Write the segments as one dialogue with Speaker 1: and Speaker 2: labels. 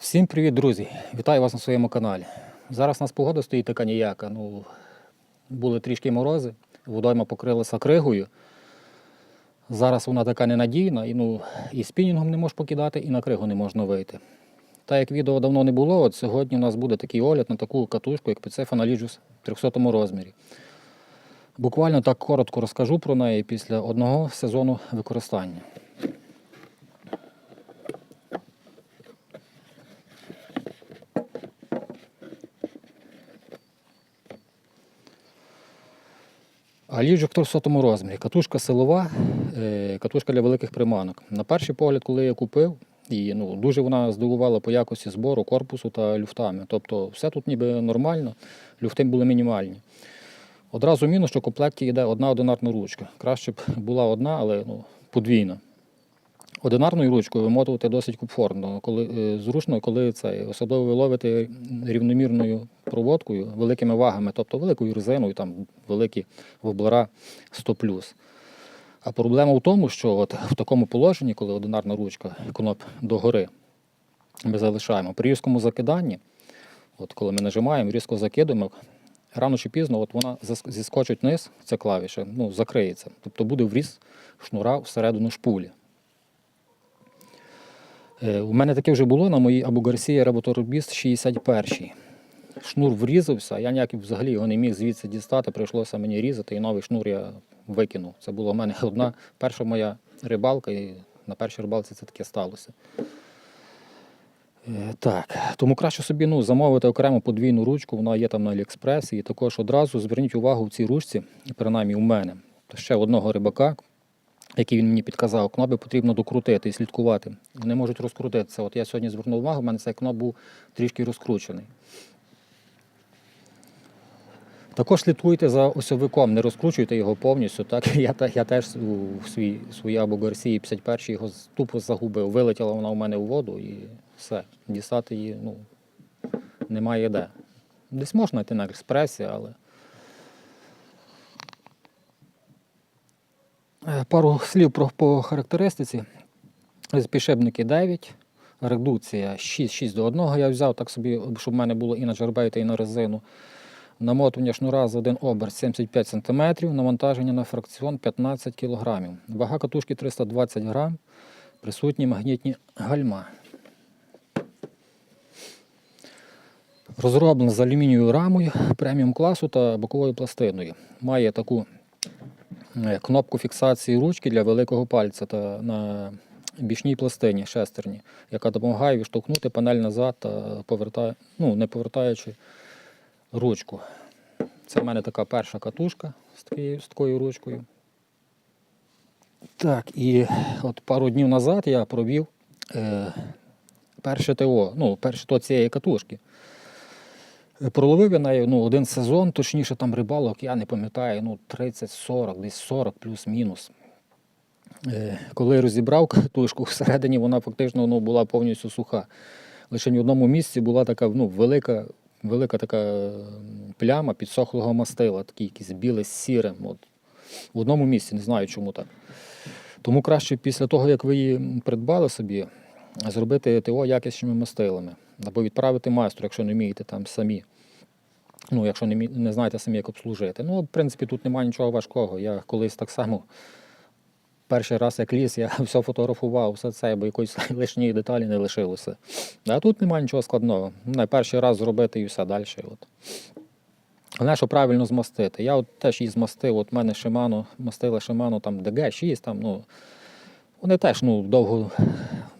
Speaker 1: Всім привіт, друзі! Вітаю вас на своєму каналі. Зараз у нас погода стоїть така ніяка. Ну, були трішки морози, водойма покрилася кригою. Зараз вона така ненадійна, і, ну, і спінінгом не можеш покидати, і на кригу не можна вийти. Так як відео давно не було, от сьогодні у нас буде такий огляд на таку катушку, як PC Fanalijus в 300 розмірі. Буквально так коротко розкажу про неї після одного сезону використання. А ліжок в 300 розмірі. Катушка силова, е, катушка для великих приманок. На перший погляд, коли я купив, і ну, дуже вона здивувала по якості збору корпусу та люфтами. Тобто все тут ніби нормально, люфти були мінімальні. Одразу мінус, що в комплекті йде одна одинарна ручка. Краще б була одна, але ну, подвійна. Одинарною ручкою вимотувати досить комфортно, коли, е, зручно, коли це особливо ви ловите рівномірною проводкою, великими вагами, тобто великою резиною, там великі воблера 100 А проблема в тому, що от в такому положенні, коли одинарна ручка кноп догори, ми залишаємо при різкому закиданні, от коли ми нажимаємо, різко закидуємо, рано чи пізно от вона зіскочить вниз, ця клавіша, ну, закриється. Тобто буде вріз шнура всередину шпулі. Е, У мене таке вже було на моїй Абу Гарсія Работорбіст 61. Шнур врізався, я ніяк взагалі його не міг звідси дістати, прийшлося мені різати, і новий шнур я викинув. Це була в мене одна перша моя рибалка, і на першій рибалці це таке сталося. Е, Так, тому краще собі ну, замовити окремо подвійну ручку, вона є там на Аліекспресі. І також одразу зверніть увагу в цій ручці, принаймні у мене, ще одного рибака, який він мені підказав, кноби потрібно докрутити і слідкувати. Вони можуть розкрутитися. От я сьогодні звернув увагу, в мене цей кноп був трішки розкручений. Також слідкуйте за осьовиком, не розкручуйте його повністю. Так? Я, я теж у свій, своїй або Гарсії 51 його тупо загубив. Вилетіла вона у мене у воду і все. Дістати її ну, немає де. Десь можна знайти на експресі, але. Пару слів про по характеристиці. З 9, редукція 6, 6 до 1 я взяв так собі, щоб в мене було і на джербейта, і на резину. Намотування шнура за один оберт 75 см, навантаження на фракціон 15 кг. Вага катушки 320 г, присутні магнітні гальма. Розроблено з алюмінієвою рамою преміум класу та боковою пластиною. Має таку е, кнопку фіксації ручки для великого пальця та на бічній пластині шестерні, яка допомагає відштовхнути панель назад та повертає, ну, не повертаючи ручку. Це в мене така перша катушка з, такою, з такою ручкою. Так, і от пару днів назад я провів е, перше ТО, ну, перше ТО цієї катушки. Проловив я нею ну, один сезон, точніше там рибалок, я не пам'ятаю, ну 30-40, десь 40 плюс-мінус. Е, Коли розібрав катушку, всередині вона фактично ну, була повністю суха. Лише в одному місці була така ну, велика, велика така пляма підсохлого мастила, такий якийсь біле з сірим. От. В одному місці, не знаю чому так. Тому краще після того, як ви її придбали собі, зробити ТО якісними мастилами. Або відправити майстру, якщо не вмієте там самі. Ну, якщо не, не знаєте самі, як обслужити. Ну, в принципі, тут немає нічого важкого. Я колись так само перший раз як ліс, я все фотографував, все це, бо якоїсь лишньої деталі не лишилося. А тут немає нічого складного. Ну, перший раз зробити і все далі. От. Головне, що правильно змастити. Я от теж її змастив, от в мене Shimano, мастила Shimano там DG6, там, ну, вони теж ну, довго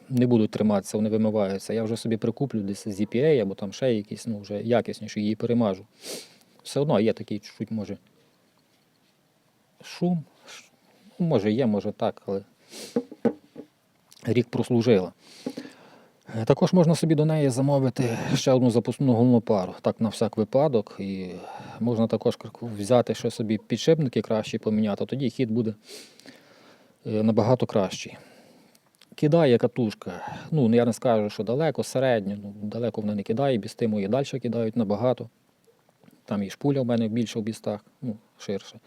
Speaker 1: не будуть триматися, вони вимиваються. Я вже собі прикуплю десь з EPA або там ще якісь, ну, вже якісніші, її перемажу. Все одно є такий чуть-чуть, може, шум. Ну, може є, може так, але рік прослужила. Е, Також можна собі до неї замовити ще одну запасну головну пару, так на всяк випадок. І можна також взяти ще собі підшипники кращі поміняти, тоді хід буде е, набагато кращий. Кидає катушка. Ну, я не скажу, що далеко, середньо. Ну, далеко вона не кидає, бісти мої далі кидають набагато. Там і шпуля в мене більше в бістах, ну, ширше.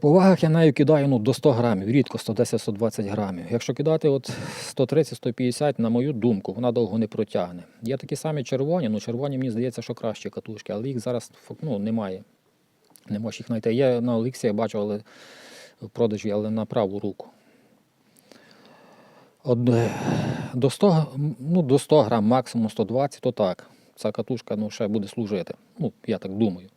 Speaker 1: По вагах я нею кидаю ну, до 100 грамів, рідко 110-120 грамів. Якщо кидати от 130-150, на мою думку, вона довго не протягне. Є такі самі червоні, ну червоні мені здається, що кращі катушки, але їх зараз ну, немає. Не можеш їх знайти. Є на Олексі, я бачу, але в продажі, але на праву руку. От, е, до 100, г- ну, до 100 грам, максимум 120, то так. Ця катушка ну, ще буде служити. Ну, я так думаю.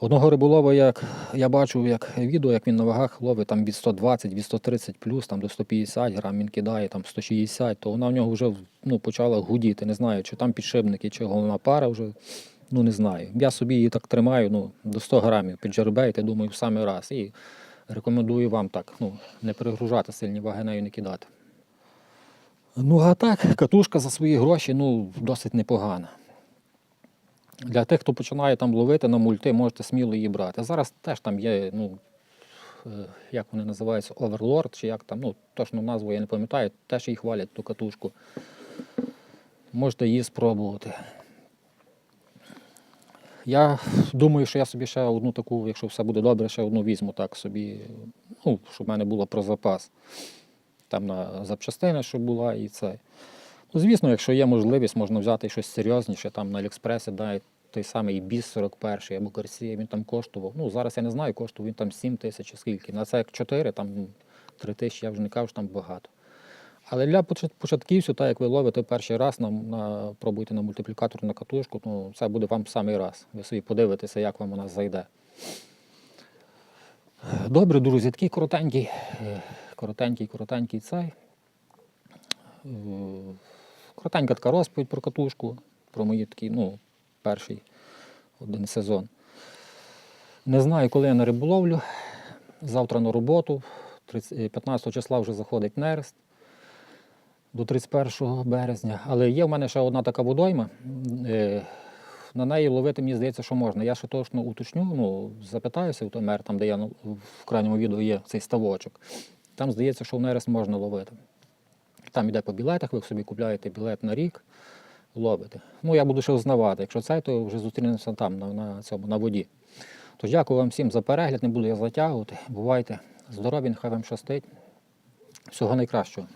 Speaker 1: Одного риболова, як я бачу, як відео, як він на вагах ловить там від 120, від 130 плюс, там до 150 грам він кидає, там 160, то вона в нього вже ну, почала гудіти. Не знаю, чи там підшипники, чи головна пара вже. Ну не знаю. Я собі її так тримаю ну, до 100 грамів піджербейте, думаю, в самий раз. І рекомендую вам так, ну, не перегружати сильні ваги нею не кидати. Ну, а так, катушка за свої гроші ну, досить непогана. Для тих, хто починає там ловити на мульти, можете сміло її брати. Зараз теж там є, ну, е, як вони називаються, Overlord, чи як там, ну, точну назву я не пам'ятаю, теж її хвалять ту катушку. Можете її спробувати. Я думаю, що я собі ще одну таку, якщо все буде добре, ще одну візьму так собі, ну, щоб в мене було про запас. Там на запчастини, щоб була і це. Ну, звісно, якщо є можливість, можна взяти щось серйозніше, там на Аліекспресі, да, той самий Біс 41 або Гарсія, він там коштував. Ну, зараз я не знаю, коштував він там 7 тисяч скільки. На це як 4, там 3 тисячі, я вже не кажу, що там багато. Але для початківців, так як ви ловите перший раз, на, на, пробуйте на мультиплікатор на катушку, ну, це буде вам самий раз. Ви собі подивитеся, як вам вона зайде. Добре, друзі, такий коротенький, е, коротенький, коротенький цей. Е, Коротенька така розповідь про катушку, про мої такий, ну, перший один сезон. Не знаю, коли я на риболовлю. Завтра на роботу. 30 е, 15 числа вже заходить нерест до 31 березня. Але є в мене ще одна така водойма. Е, На неї ловити, мені здається, що можна. Я ще точно уточню, ну, запитаюся той мер, там, де я ну, в крайньому відео є цей ставочок. Там здається, що в нерест можна ловити. Там йде по білетах, ви собі купляєте білет на рік, ловите. Ну, я буду ще узнавати. Якщо це, то вже зустрінемося там, на, на, цьому, на воді. Тож дякую вам всім за перегляд, не буду я затягувати. Бувайте здорові, нехай вам щастить. Всього найкращого.